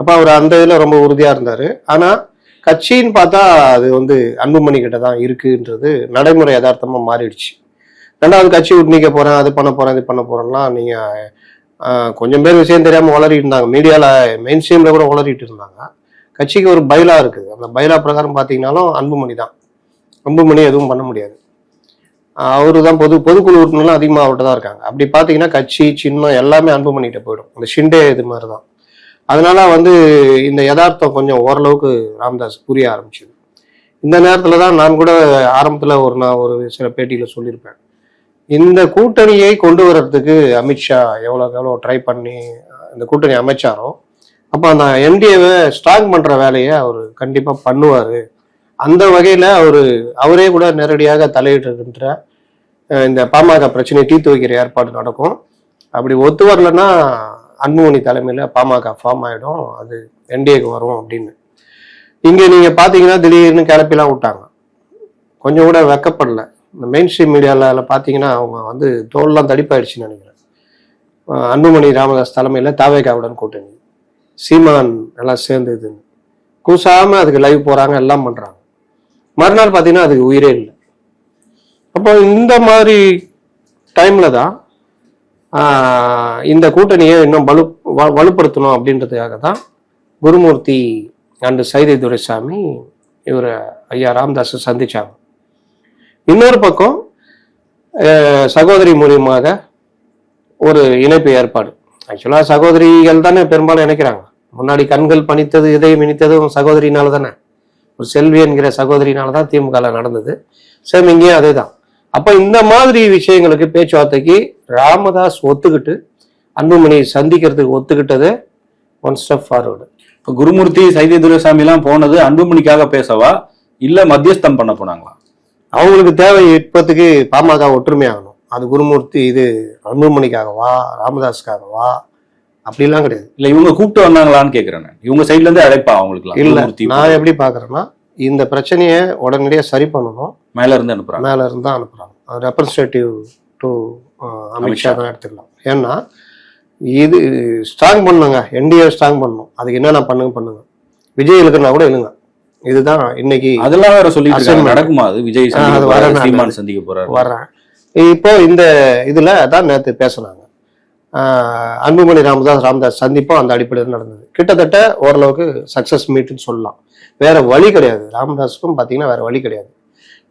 அப்போ அவர் அந்த இதில் ரொம்ப உறுதியாக இருந்தார். ஆனால் கட்சின்னு பார்த்தா அது வந்து அன்புமணி கிட்ட தான் இருக்குன்றது நடைமுறை யதார்த்தமாக மாறிடுச்சு. ரெண்டாவது கட்சி விட்டு நீக்க போகிறேன் அது பண்ண போகிறேன் இது பண்ண போகிறேன்லாம் நீங்கள் கொஞ்சம் பேர் விஷயம் தெரியாம வளரிட்டு இருந்தாங்க. மீடியால மெயின் ஸ்ட்ரீம்ல கூட வளரிட்டு இருந்தாங்க. கட்சிக்கு ஒரு பைலா இருக்குது. அந்த பைலா பிரகாரம் பார்த்தீங்கன்னாலும் அன்புமணி தான். அன்புமணி எதுவும் பண்ண முடியாது. அவரு தான் பொது பொதுக்குழு உறுப்பினர்லாம் அதிகமாக அவர்கிட்ட தான் இருக்காங்க. அப்படி பார்த்தீங்கன்னா கட்சி சின்னம் எல்லாமே அன்புமணிகிட்ட போயிடும். அந்த ஷிண்டே இது மாதிரி தான் அதனால வந்து இந்த யதார்த்தம் கொஞ்சம் ஓரளவுக்கு ராமதாஸ் புரிய ஆரம்பிச்சது. இந்த நேரத்தில் தான் நான் கூட ஆரம்பத்தில் ஒரு நான் ஒரு சில பேட்டியில் சொல்லியிருப்பேன். இந்த கூட்டணியை கொண்டு வர்றதுக்கு அமித்ஷா எவ்வளோக்கு எவ்வளோ ட்ரை பண்ணி இந்த கூட்டணி அமைச்சாரோ அப்போ அந்த என்டிஏவை ஸ்ட்ராங் பண்ணுற வேலையை அவர் கண்டிப்பாக பண்ணுவார். அந்த வகையில் அவர் அவரே கூட நேரடியாக தலையிடுகின்ற இந்த பாமக பிரச்சனையை தீர்த்து வைக்கிற ஏற்பாடு நடக்கும். அப்படி ஒத்து வரலன்னா அன்புமணி தலைமையில் பாமக ஃபார்ம் ஆகிடும் அது என்டிஏக்கு வரும் அப்படின்னு. இங்கே நீங்கள் பார்த்தீங்கன்னா திடீர்னு கிளப்பிலாம் விட்டாங்க. கொஞ்சம் கூட வெக்கப்படல. மெயின் ஸ்ட்ரீம் மீடியாவில் பார்த்தீங்கன்னா அவங்க வந்து தோல்லாம் தடிப்பாயிடுச்சுன்னு நினைக்கிறேன். அன்புமணி ராமதாஸ் தலைமையில் தாவேகாவுடன் கூட்டணி. சீமான் எல்லாம் சேர்ந்து இதுன்னு கூசாமல் அதுக்கு லைவ் போகிறாங்க எல்லாம் பண்ணுறாங்க மறுநாள் பார்த்தீங்கன்னா அதுக்கு உயிரே இல்லை. அப்போ இந்த மாதிரி டைமில் தான் இந்த கூட்டணியை இன்னும் வலு வ- வலுப்படுத்தணும் அப்படின்றதுக்காக தான் குருமூர்த்தி அண்டு சைதை துரைசாமி இவர் ஐயா ராமதாஸை சந்தித்தாங்க இன்னொரு பக்கம் சகோதரி மூலியமாக ஒரு இணைப்பு ஏற்பாடு. ஆக்சுவலாக சகோதரிகள் தானே பெரும்பாலும் இணைக்கிறாங்க. முன்னாடி கண்கள் பணித்தது இதயம் இனித்ததும் சகோதரினால தானே. ஒரு செல்வி என்கிற சகோதரினால தான் திமுகவில் நடந்தது. சேம் இங்கேயும் அதே தான் அப்போ இந்த மாதிரி விஷயங்களுக்கு பேச்சுவார்த்தைக்கு ராமதாஸ் ஒத்துக்கிட்டு அன்புமணி சந்திக்கிறதுக்கு ஒத்துக்கிட்டது ஒன் ஸ்டெப் ஃபார்வர்டு இப்போ குருமூர்த்தி சைதை துரைசாமி எல்லாம் போனது அன்புமணிக்காக பேசவா? இல்லை மத்தியஸ்தம் பண்ண போனாங்களா? அவங்களுக்கு தேவை இப்போதைக்கு பாமக ஒற்றுமையாகணும். அது குருமூர்த்தி இது அன்புமணிக்காகவா ராமதாஸ்க்காகவா அப்படிலாம் கிடையாது. இல்ல இவங்க கூப்பிட்டு வந்தாங்களான்னு கேக்குறேன். இவங்க சைடுல இருந்து அழைப்பா அவங்களுக்கு இல்ல நான் எப்படி பாக்குறேன்னா இந்த பிரச்சனையை உடனடியாக சரி பண்ணணும். மேல இருந்து அனுப்புறாங்க. மேல இருந்து தான் அனுப்புறாங்க. ரெப்ரஸன்டேட்டிவ் டு அமித்ஷா தான் எடுத்துக்கலாம். ஏன்னா இது ஸ்ட்ராங் பண்ணுங்க. என்டிஏ ஸ்ட்ராங் பண்ணணும் அதுக்கு என்னென்ன பண்ணுங்க பண்ணுங்க. விஜய் இழுக்குன்னா கூட இழுங்க. இதுதான் இன்னைக்கு அதெல்லாம் வேற Assignment. நடக்குமா அது? விஜய் சீமான் சந்திக்க போறாரு. வர்றேன். இப்போ இந்த இதுல தான் நேற்று பேசுனாங்க. அன்புமணி ராமதாஸ் ராமதாஸ் சந்திப்பும் அந்த அடிப்படையில் நடந்தது. கிட்டத்தட்ட ஓரளவுக்கு சக்சஸ் மீட்னு சொல்லலாம். வேற வழி கிடையாது. ராமதாஸுக்கும் பார்த்தீங்கன்னா வேற வழி கிடையாது.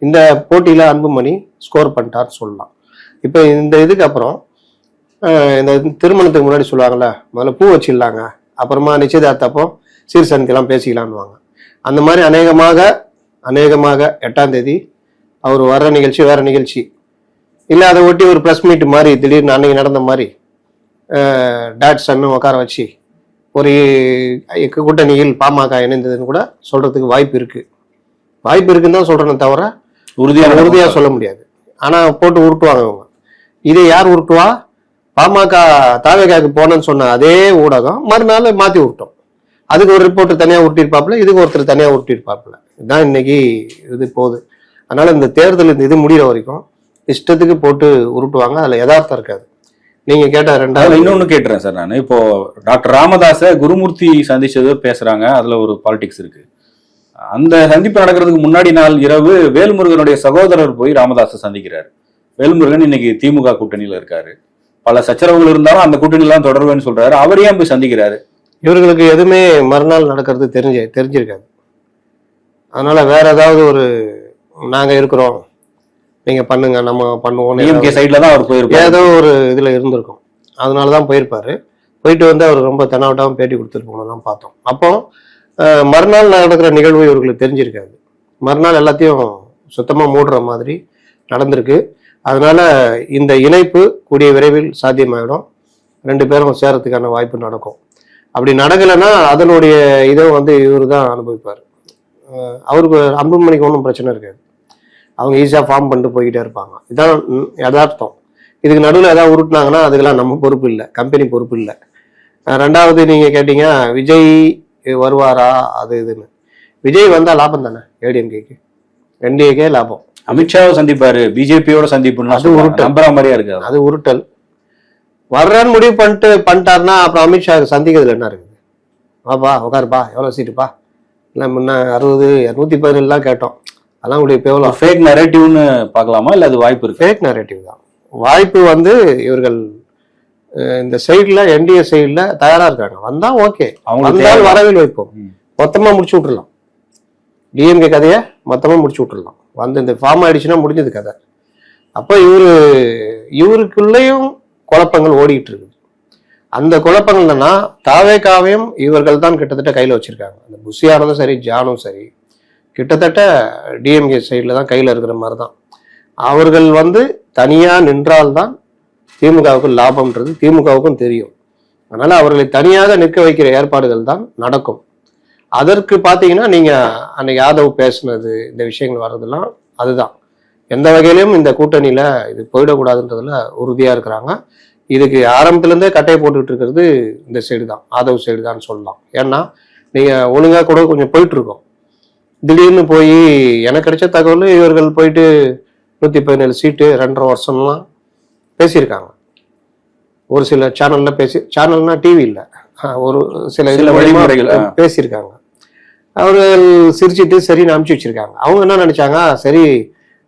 இந்த போட்டியில அன்புமணி ஸ்கோர் பண்ணிட்டார்னு சொல்லலாம். இப்போ இந்த இதுக்கு அப்புறம் இந்த திருமணத்துக்கு முன்னாடி சொல்லுவாங்கல்ல முதல்ல பூ வச்சிடலாங்க. அப்புறமா நிச்சயதார்த்தப்போ சீர்சனிக்கெல்லாம் பேசிக்கலான்னுவாங்க அந்த மாதிரி அநேகமாக அநேகமாக எட்டாம் தேதி அவர் வர்ற நிகழ்ச்சி வேற நிகழ்ச்சி. இல்லை அதை ஒட்டி ஒரு ப்ரெஸ் மீட் மாதிரி திடீர்னு அன்னைக்கு நடந்த மாதிரி டேட் சன்னு உட்கார வச்சு ஒரு இக்க- கூட்டணியில் பாமக இணைந்ததுன்னு கூட சொல்றதுக்கு வாய்ப்பு இருக்கு. வாய்ப்பு இருக்குன்னு தான் சொல்றேனே தவிர உறுதியா உறுதியா சொல்ல முடியாது. ஆனா போட்டு உருட்டுவாங்க அவங்க இதை யார் உருட்டுவா? பாமக தாவேகாக்கு போனேன்னு சொன்ன அதே ஊடகம் மறுநாள் மாத்தி விட்டோம் அதுக்கு ஒரு ரிப்போர்ட் தனியாக ஒட்டியிருப்பாப்புல இதுக்கு ஒருத்தர் தனியாக ஒட்டியிருப்பாப்புல இதுதான் இன்னைக்கு இது போகுது. அதனால இந்த தேர்தல் இந்த இது முடிகிற வரைக்கும் இஷ்டத்துக்கு போட்டு உருட்டுவாங்க அதில் யதார்த்தம் இருக்காது. நீங்க கேட்ட ரெண்டாவது இன்னொன்னு கேட்டுறேன் சார் நான். இப்போ டாக்டர் ராமதாஸ குருமூர்த்தி சந்திச்சது பேசுறாங்க அதுல ஒரு பாலிடிக்ஸ் இருக்கு. அந்த சந்திப்பு நடக்கிறதுக்கு முன்னாடி நாள் இரவு வேல்முருகனுடைய சகோதரர் போய் ராமதாஸை சந்திக்கிறாரு. வேல்முருகன் இன்னைக்கு திமுக கூட்டணியில இருக்காரு. பல சச்சரவுகள் இருந்தாலும் அந்த கூட்டணியில தான் தொடர்வேன்னு சொல்றாரு. அவர் ஏன் போய் சந்திக்கிறாரு? இவர்களுக்கு எதுவுமே மறுநாள் நடக்கிறது தெரிஞ்ச தெரிஞ்சிருக்காது. அதனால வேற ஏதாவது ஒரு நாங்க இருக்கிறோம். நீங்க பண்ணுங்க நம்ம பண்ணுவோம் டிஎம்கே சைட்ல தான் அவர் போயிருப்பாரு. ஏதோ ஒரு இதுல இருந்திருக்கும். அதனால தான் போயிருப்பாரு. போயிட்டு வந்து அவர் ரொம்ப தெனாவட்டாவும் பேட்டி கொடுத்துட்டு போனதெல்லாம் பார்த்தோம். அப்போ மறுநாள் நடக்கிற நிகழ்வு இவர்களுக்கு தெரிஞ்சிருக்காது. மறுநாள் எல்லாத்தையும் சுத்தமா மூடுற மாதிரி நடந்திருக்கு. அதனால இந்த இணைப்பு கூடிய விரைவில் சாத்தியமாயிடும். ரெண்டு பேரும் சேரத்துக்கான வாய்ப்பு நடக்கும். அப்படி நடக்கலைன்னா அதனுடைய இதை வந்து இவர் தான் அனுபவிப்பார். அவருக்கு அன்புமணிக்கு ஒன்றும் பிரச்சனை இருக்காது. அவங்க ஈஸியாக ஃபார்ம் பண்ணிட்டு போய்கிட்டே இருப்பாங்க. இதான் யதார்த்தம். இதுக்கு நடுவில் ஏதாவது உருட்டுனாங்கன்னா அதுக்கெல்லாம் நம்ம பொறுப்பு இல்லை. கம்பெனி பொறுப்பு இல்லை. ரெண்டாவது நீங்கள் கேட்டீங்க விஜய் வருவாரா? அது இதுன்னு. விஜய் வந்தால் லாபம் தானே? ஏடிஎம்கேக்கு. என்டிஏக்கே லாபம். அமித்ஷாவை சந்திப்பாரு பிஜேபியோட சந்திப்புன்னு அது சொல்றாங்க. உருட்டு. நம்புற மாதிரியா இருக்காது. அது உருட்டல். வர்றேன்னு முடிவு பண்ணிட்டு பண்ணிட்டாருன்னா அப்புறம் அமித்ஷா சந்திக்கிறதுல என்ன இருக்குது? வாப்பா உட்காருப்பா எவ்வளோ சீட்டுப்பா இல்லை முன்ன அறுபது இரநூத்தி பதினேழுலாம் கேட்டோம். அதெல்லாம் உடைய இப்போ எவ்வளோ ஃபேக் நரேட்டிவ்னு பார்க்கலாமா? இல்ல அது வாய்ப்பு இருக்கு? ஃபேக் நரேட்டிவ் தான். வாய்ப்பு வந்து இவர்கள் இந்த சைடில் என்டிஏ சைடில் தயாராக இருக்காங்க. வந்தால் ஓகே. அவங்களுக்கு வந்தால். வரவில் வைப்போம். மொத்தமாக முடிச்சு விட்டுறலாம். டிஎம்கே கதையை மொத்தமாக முடிச்சு விட்டுறலாம். வந்து இந்த ஃபார்ம் ஆயிடுச்சுன்னா முடிஞ்சது கதை. அப்போ இவரு இவருக்குள்ளேயும் குழப்பங்கள் ஓடிட்டு இருக்குது. அந்த குழப்பங்கள் என்னன்னா தாவேக்காவையும் இவர்கள் தான் கிட்டத்தட்ட கையில் வச்சிருக்காங்க. அந்த புஷியானதும் சரி ஜானும் சரி. கிட்டத்தட்ட டிஎம்கே சைடில் தான் கையில் இருக்கிற மாதிரி தான் அவர்கள் வந்து தனியாக நின்றால்தான் திமுகவுக்கு லாபம்ன்றது திமுகவுக்கும் தெரியும். அதனால் அவர்களை தனியாக நிற்க வைக்கிற ஏற்பாடுகள் தான் நடக்கும். அதற்கு பார்த்தீங்கன்னா நீங்கள் அன்னைக்கு யாதவ் பேசுனது இந்த விஷயங்கள் வர்றதெல்லாம் அதுதான். எந்த வகையிலும் இந்த கூட்டணியில இது போயிடக்கூடாதுன்றதுல உறுதியா இருக்கிறாங்க. இதுக்கு ஆரம்பத்துல இருந்தே கட்டையை போட்டுட்டு இருக்கிறது இந்த சைடு தான் ஆதவ் சைடு தான் சொல்லலாம். ஏன்னா நீங்க ஒழுங்கா கூட கொஞ்சம் போயிட்டு இருக்கோம் திடீர்னு போய் எனக்கு கிடைச்ச தகவல் இவர்கள் போயிட்டு நூத்தி பதினேழு சீட்டு ரெண்டரை வருஷம்லாம் பேசியிருக்காங்க. ஒரு சில சேனல்ல பேசி சேனல்னா டிவி இல்ல. ஒரு சில இதுல வழிமுறைகள். பேசியிருக்காங்க. அவர்கள் சிரிச்சிட்டு சரின்னு அனுப்பிச்சு வச்சிருக்காங்க. அவங்க என்ன நினைச்சாங்க? சரி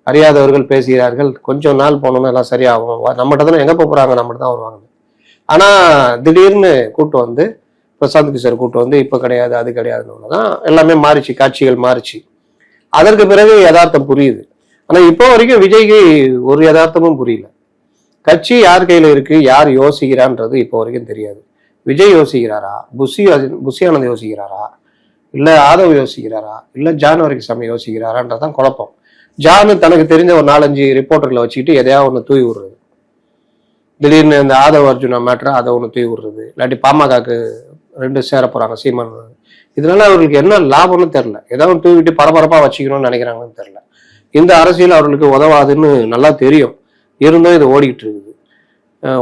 அறியாதவர்கள் பேசுகிறார்கள். கொஞ்சம் நாள் போனோம்னா எல்லாம் சரியாகும். நம்மகிட்ட தானே எங்கே போகிறாங்க நம்மகிட்ட தான் வருவாங்க. ஆனால் திடீர்னு கூட்டு வந்து பிரசாந்த் கிஷோர் கூட்டு வந்து இப்போ கிடையாது அது கிடையாதுன்னு தான் எல்லாமே மாறிச்சு காட்சிகள் மாறிச்சு. அதற்கு பிறகு யதார்த்தம் புரியுது. ஆனால் இப்போ வரைக்கும் விஜய்க்கு ஒரு யதார்த்தமும் புரியல. கட்சி யார் கையில் இருக்கு? யார் யோசிக்கிறான்றது இப்போ வரைக்கும் தெரியாது. விஜய் யோசிக்கிறாரா? புஷி புஷியானந்த் யோசிக்கிறாரா? இல்லை ஆதவ் யோசிக்கிறாரா? இல்ல ஜான் யோசிக்கிறாரான்றது யோசிக்கிறாரான்றதான் குழப்பம். ஜானு தனக்கு தெரிஞ்ச ஒரு நாலஞ்சு ரிப்போர்ட்டர்களை வச்சுக்கிட்டு எதையாவது ஒன்று தூய் விடுறது. திடீர்னு இந்த ஆதவ அர்ஜுனா மேட்ரு அதை ஒன்று தூவி விடுறது. இல்லாட்டி பாமகக்கு ரெண்டு சேர போகிறாங்க சீமான். இதனால அவர்களுக்கு என்ன லாபம்னு தெரில ஏதாவது ஒண்ணு தூவிட்டு பரபரப்பாக வச்சுக்கணும்னு நினைக்கிறாங்கன்னு தெரில இந்த அரசியல் அவர்களுக்கு உதவாதுன்னு நல்லா தெரியும். இருந்தும் இது ஓடிக்கிட்டு இருக்குது.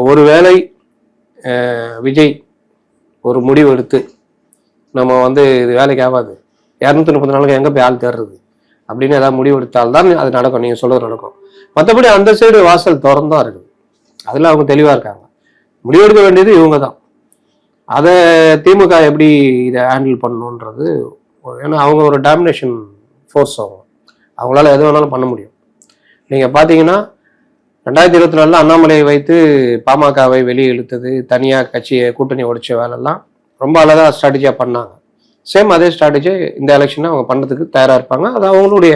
ஒருவேளை விஜய் ஒரு முடிவு எடுத்து நம்ம வந்து இது வேலைக்கு ஆகாது. இரநூத்தி முப்பது நாளுக்கு எங்கே போய் ஆள் தேடுறது? அப்படின்னு ஏதாவது முடிவெடுத்தால்தான் அது நடக்கும். நீங்கள் சொல்கிறது நடக்கும். மற்றபடி அந்த சைடு வாசல் திறந்தா இருக்குது. அதில் அவங்க தெளிவாக இருக்காங்க. முடிவெடுக்க வேண்டியது இவங்க தான் அதை திமுக எப்படி இதை ஹேண்டில் பண்ணணுன்றது ஏன்னா அவங்க ஒரு டாமினேஷன் ஃபோர்ஸ் அவங்க. அவங்களால எது வேணாலும் பண்ண முடியும். நீங்கள் பார்த்தீங்கன்னா ரெண்டாயிரத்தி இருபத்தி நாலில் அண்ணாமலையை வைத்து பாமகவை வெளியே இழுத்தது தனியாக கட்சியை கூட்டணி உடைச்ச வேலைலாம் ரொம்ப அழகாக ஸ்ட்ராட்டஜியாக பண்ணாங்க. சேம் அதே ஸ்ட்ராட்டஜி இந்த எலெக்ஷனை அவங்க பண்ணுறதுக்கு தயாராக இருப்பாங்க. அது அவங்களுடைய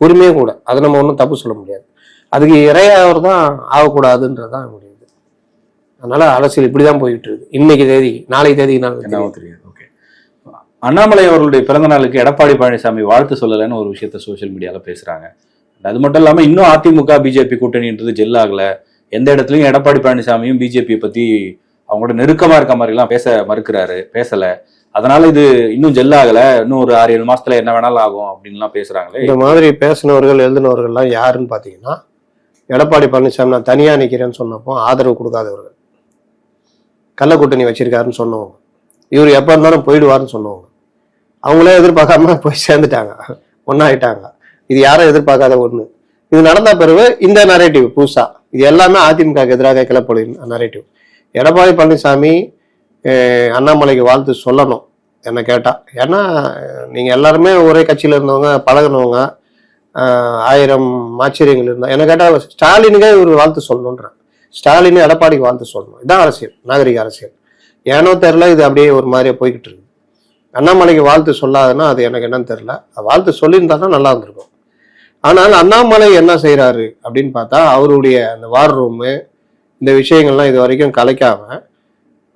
உரிமையும் கூட. அதை நம்ம ஒன்றும் தப்பு சொல்ல முடியாது. அதுக்கு இறையாவர் தான் ஆகக்கூடாதுன்றது தான் என்னுடைய அதனால அரசியல் இப்படி தான் போயிட்டு இருக்கு இன்னைக்கு தேதி நாளைக்கு தேதி என்னவோ தெரியாது. ஓகே அண்ணாமலை அவர்களுடைய பிறந்த நாளுக்கு எடப்பாடி பழனிசாமி வாழ்த்து சொல்லலைன்னு ஒரு விஷயத்த சோஷியல் மீடியால பேசுறாங்க. அது மட்டும் இல்லாம இன்னும் அதிமுக பிஜேபி கூட்டணின்றது ஜெல்லாகலை எந்த இடத்துலயும் எடப்பாடி பழனிசாமியும் பிஜேபி பத்தி அவங்களோட நெருக்கமா இருக்க மாதிரி எல்லாம் பேச மறுக்கிறாரு பேசல. அதனால இது இன்னும் ஜெல் ஆகல. இன்னும் ஒரு ஆறு ஏழு மாசத்துல என்ன வேணாலும் ஆகும் அப்படின்லாம் பேசுறாங்களே. இந்த மாதிரி பேசினவர்கள் எழுதினவர்கள்லாம் யாருன்னு பார்த்தீங்கன்னா எடப்பாடி பழனிசாமி நான் தனியாக நிற்கிறேன்னு சொன்னப்போ ஆதரவு கொடுக்காதவர்கள். கள்ள கூட்டணி வச்சிருக்காருன்னு சொன்னவங்க. இவர் எப்போ இருந்தாலும் போயிடுவாருன்னு சொன்னவங்க. அவங்களே எதிர்பார்க்காம போய் சேர்ந்துட்டாங்க. ஒன்றாயிட்டாங்க இது யாரும் எதிர்பார்க்காத ஒண்ணு. இது நடந்த பிறகு இந்த நரேட்டிவ் புதுசா. இது எல்லாமே அதிமுக எதிராக கிளப்படும் நரேட்டிவ் எடப்பாடி பழனிசாமி அண்ணாமலைக்கு வாழ்த்து சொல்லணும் என்னை கேட்டால் ஏன்னா நீங்கள் எல்லாருமே ஒரே கட்சியில் இருந்தவங்க பழகுனவங்க ஆயிரம் ஆச்சரியங்கள் இருந்தால் என்ன கேட்டால் ஸ்டாலினுக்கே இவர் வாழ்த்து சொல்லணுன்றேன் ஸ்டாலின் எடப்பாடிக்கு வாழ்த்து சொல்லணும். இதான் அரசியல் நாகரிக அரசியல். ஏனோ தெரில இது அப்படியே ஒரு மாதிரியே போய்கிட்டு இருக்கு அண்ணாமலைக்கு வாழ்த்து சொல்லாதுன்னா அது எனக்கு என்னன்னு தெரில வாழ்த்து சொல்லியிருந்தாருன்னா நல்லா இருந்திருக்கும். ஆனால் அண்ணாமலை என்ன செய்கிறாரு அப்படின்னு பார்த்தா அவருடைய அந்த வார் ரூமு இந்த விஷயங்கள்லாம் இது வரைக்கும் கலைக்காமல்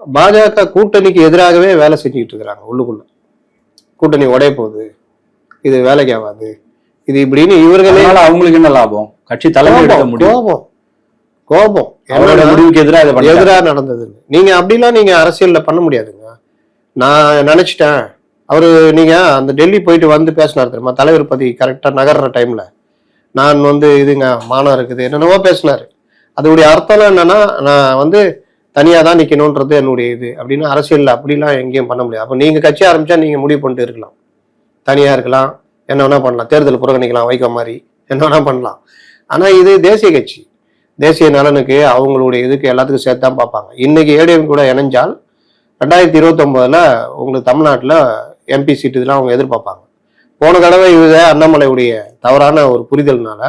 பாஜக கூட்டணிக்கு எதிராகவே வேலை செஞ்சுக்கிட்டு இருக்கிறாங்க உள்ளுக்குள்ள. கூட்டணி உடைய போகுது. இது வேலைக்கு ஆகாது. இது இப்படின்னு இவர்களே அதனால அவங்களுக்கு என்ன லாபம்? கட்சி தலைமை எடுக்க முடியும். கோபம். கோபம். அவரோட முடிவுக்கு எதிராக. எதிராக நடந்தது நீங்க அப்படிலாம் நீங்க அரசியல்ல பண்ண முடியாதுங்க. நான் நினைச்சிட்டேன். அவரு நீங்க அந்த டெல்லி போயிட்டு வந்து பேசினார் தெரியுமா? தலைவர் பத்தி கரெக்டா நகர்ற டைம்ல நான் வந்து இதுங்க மானம் இருக்குது என்னென்னவோ பேசினாரு. அதோடைய அர்த்தம் என்னன்னா நான் வந்து தனியாக தான் நிற்கணுன்றது என்னுடைய இது. அப்படின்னு அரசியலில் அப்படிலாம் எங்கேயும் பண்ண முடியாது. அப்போ நீங்கள் கட்சி ஆரம்பித்தா நீங்கள் முடிவு பண்ணிட்டு இருக்கலாம். தனியாக இருக்கலாம். என்ன வேணால் பண்ணலாம். தேர்தல் புறக்கணிக்கலாம். வைக்க மாதிரி. என்ன வேணால் பண்ணலாம். ஆனால் இது தேசிய கட்சி. தேசிய நலனுக்கு அவங்களுடைய இதுக்கு எல்லாத்துக்கும் சேர்த்து தான் பார்ப்பாங்க. இன்றைக்கி ஏடிஎம் கூட இணைஞ்சால் ரெண்டாயிரத்தி இருபத்தொம்போதில் உங்களுக்கு தமிழ்நாட்டில் எம்பி சீட்டு இதெல்லாம் அவங்க எதிர்பார்ப்பாங்க. போன தடவை இது அண்ணாமலையுடைய தவறான ஒரு புரிதல்னால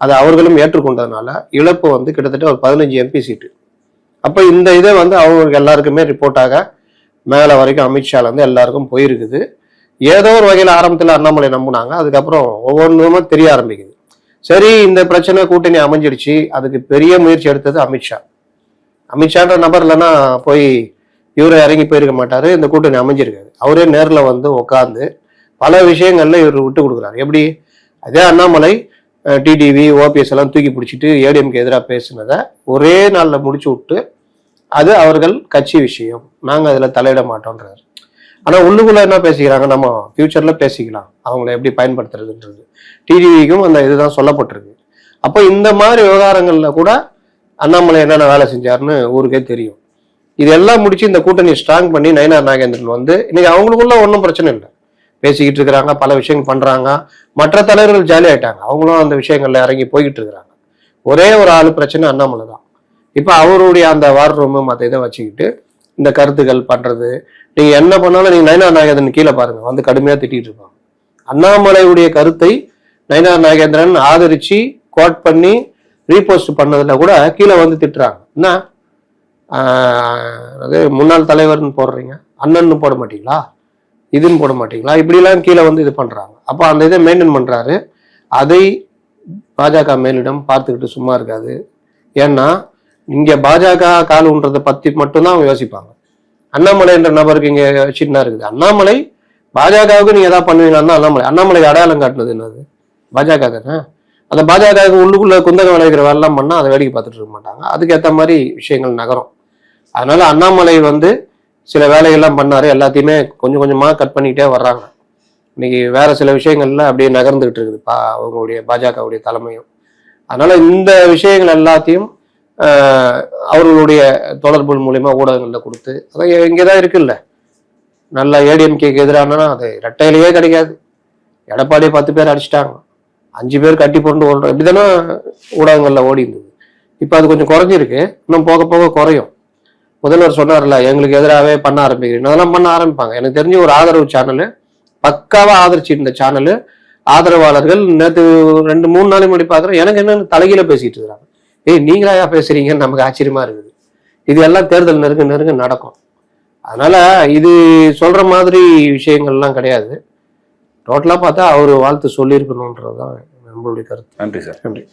அதை அவர்களும் ஏற்றுக்கொண்டதுனால இழப்பு வந்து கிட்டத்தட்ட ஒரு பதினஞ்சு எம்பி சீட்டு. அப்போ இந்த இதை வந்து அவங்களுக்கு எல்லாருக்குமே ரிப்போர்ட்டாக மேலே வரைக்கும் அமித்ஷால இருந்து எல்லாருக்கும் போயிருக்குது. ஏதோ ஒரு வகையில் ஆரம்பத்தில் அண்ணாமலை நம்பினாங்க. அதுக்கப்புறம் ஒவ்வொன்றுமே தெரிய ஆரம்பிக்குது. சரி இந்த பிரச்சனை கூட்டணி அமைஞ்சிடுச்சு. அதுக்கு பெரிய முயற்சி எடுத்தது அமித்ஷா. அமித்ஷான்ற நபர் இல்லைன்னா போய் இவரை இறங்கி போயிருக்க மாட்டார். இந்த கூட்டணி அமைஞ்சிருக்காரு அவரே நேரில் வந்து உட்காந்து பல விஷயங்களில் இவர் விட்டு கொடுக்குறாரு. எப்படி? அதே அண்ணாமலை டிடிவி ஓபிஎஸ் எல்லாம் தூக்கி பிடிச்சிட்டு ஏடிஎம்க்கு எதிராக பேசினதை ஒரே நாளில் முடிச்சு விட்டு அது அவர்கள் கட்சி விஷயம். நாங்கள் அதில் தலையிட மாட்டோன்றார் ஆனால் உள்ளுக்குள்ள என்ன பேசிக்கிறாங்க? நம்ம ஃபியூச்சரில் பேசிக்கலாம். அவங்கள எப்படி பயன்படுத்துறதுன்றது. டிடிவிக்கும் அந்த இதுதான் சொல்லப்பட்டிருக்கு. அப்போ இந்த மாதிரி விவகாரங்களில் கூட அண்ணாமலை என்னென்ன வேலை செஞ்சாருன்னு ஊருக்கே தெரியும். இதெல்லாம் முடிச்சு இந்த கூட்டணி ஸ்ட்ராங் பண்ணி நயனார் நாகேந்திரன் வந்து இன்னைக்கு அவங்களுக்குள்ள ஒன்றும் பிரச்சனை இல்லை. பேசிக்கிட்டு இருக்கிறாங்க பல விஷயங்கள் பண்றாங்க. மற்ற தலைவர்கள் ஜாலி ஆயிட்டாங்க. அவங்களும் அந்த விஷயங்கள்ல இறங்கி போய்கிட்டு இருக்கிறாங்க. ஒரே ஒரு ஆள் பிரச்சனை அண்ணாமலை தான். இப்போ அவருடைய அந்த வார் ரூமு மற்ற இதை வச்சுக்கிட்டு இந்த கருத்துக்கள் பண்றது நீங்க என்ன பண்ணாலும் நீங்க நயனா நாகேந்திரன் கீழே பாருங்க. வந்து கடுமையா திட்டிட்டு இருப்பாங்க. அண்ணாமலையுடைய கருத்தை நயனா நாகேந்திரன் ஆதரிச்சு கோட் பண்ணி ரீபோஸ்ட் பண்ணதுல கூட கீழே வந்து திட்டுறாங்க. என்ன? அது முன்னாள் தலைவர்னு போடுறீங்க? அண்ணன்னு போட மாட்டீங்களா? இதுன்னு போட மாட்டீங்களா? இப்படிலாம் கீழே வந்து இது பண்ணுறாங்க அப்போ அந்த இதை மெயின்டைன் பண்ணுறாரு அதை பாஜக மேலிடம் பார்த்துக்கிட்டு சும்மா இருக்காது. ஏன்னா இங்கே பாஜக கால் ஊன்றதை பத்தி மட்டும்தான் அவங்க யோசிப்பாங்க. அண்ணாமலை என்ற நபருக்கு இங்கே சின்ன இருக்குது. அண்ணாமலை பாஜகவுக்கு நீங்கள் எதாவது பண்ணுவீங்கன்னா அண்ணாமலை. அண்ணாமலை அடையாளம் காட்டுனது என்னது? பாஜக தானே? அந்த பாஜகவுக்கு உள்ளுக்குள்ளே குந்தகம் விளைவிக்கிற வேலைலாம் பண்ணால் அதை வேடிக்கை பார்த்துட்டு இருக்க மாட்டாங்க. அதுக்கேற்ற மாதிரி விஷயங்கள் நகரும். அதனால அண்ணாமலை வந்து சில வேலைகள்லாம் பண்ணாரு. எல்லாத்தையுமே கொஞ்சம் கொஞ்சமா கட் பண்ணிக்கிட்டே வர்றாங்க. இன்னைக்கு வேற சில விஷயங்கள்ல அப்படியே நகர்ந்துகிட்டு இருக்குது பா அவங்களுடைய பாஜகவுடைய தலைமையும். அதனால இந்த விஷயங்கள் எல்லாத்தையும் அவர்களுடைய தொடர்புகள் மூலயமா ஊடகங்களில் கொடுத்து அதான் இங்கே தான் இருக்குல்ல. நல்ல ஏடிஎம்கேக்கு எதிரானா அது ரெட்டையிலேயே கிடைக்காது. எடப்பாடியே பத்து பேர் அடிச்சிட்டாங்க. அஞ்சு பேர் கட்டி போட்டு ஓடுறோம் இப்படிதானே ஊடகங்களில் ஓடி இருந்தது இப்போ அது கொஞ்சம் குறைஞ்சிருக்கு. இன்னும் போக போக குறையும். முதல்வர் சொன்னார்ல எங்களுக்கு எதிராகவே பண்ண ஆரம்பிக்கிறீங்க. அதெல்லாம் பண்ண ஆரம்பிப்பாங்க. எனக்கு தெரிஞ்ச ஒரு ஆதரவு சேனலு பக்காவா ஆதரிச்சு இருந்த சேனலு ஆதரவாளர்கள் நேற்று ரெண்டு மூணு நாளைக்கு முன்னாடி பார்க்குறேன் எனக்கு என்னன்னு தலைகீழ பேசிட்டு இருக்கிறாங்க. ஏய் நீங்களா ஏன் பேசுறீங்கன்னு நமக்கு ஆச்சரியமா இருக்குது. இது எல்லாம் தேர்தல் நெருங்க நெருங்க நடக்கும். அதனால இது சொல்ற மாதிரி விஷயங்கள்லாம் கிடையாது. டோட்டலா பார்த்தா அவர் வாழ்த்து சொல்லியிருக்கணுன்றது தான் நம்மளுடைய கருத்து. நன்றி சார். நன்றி.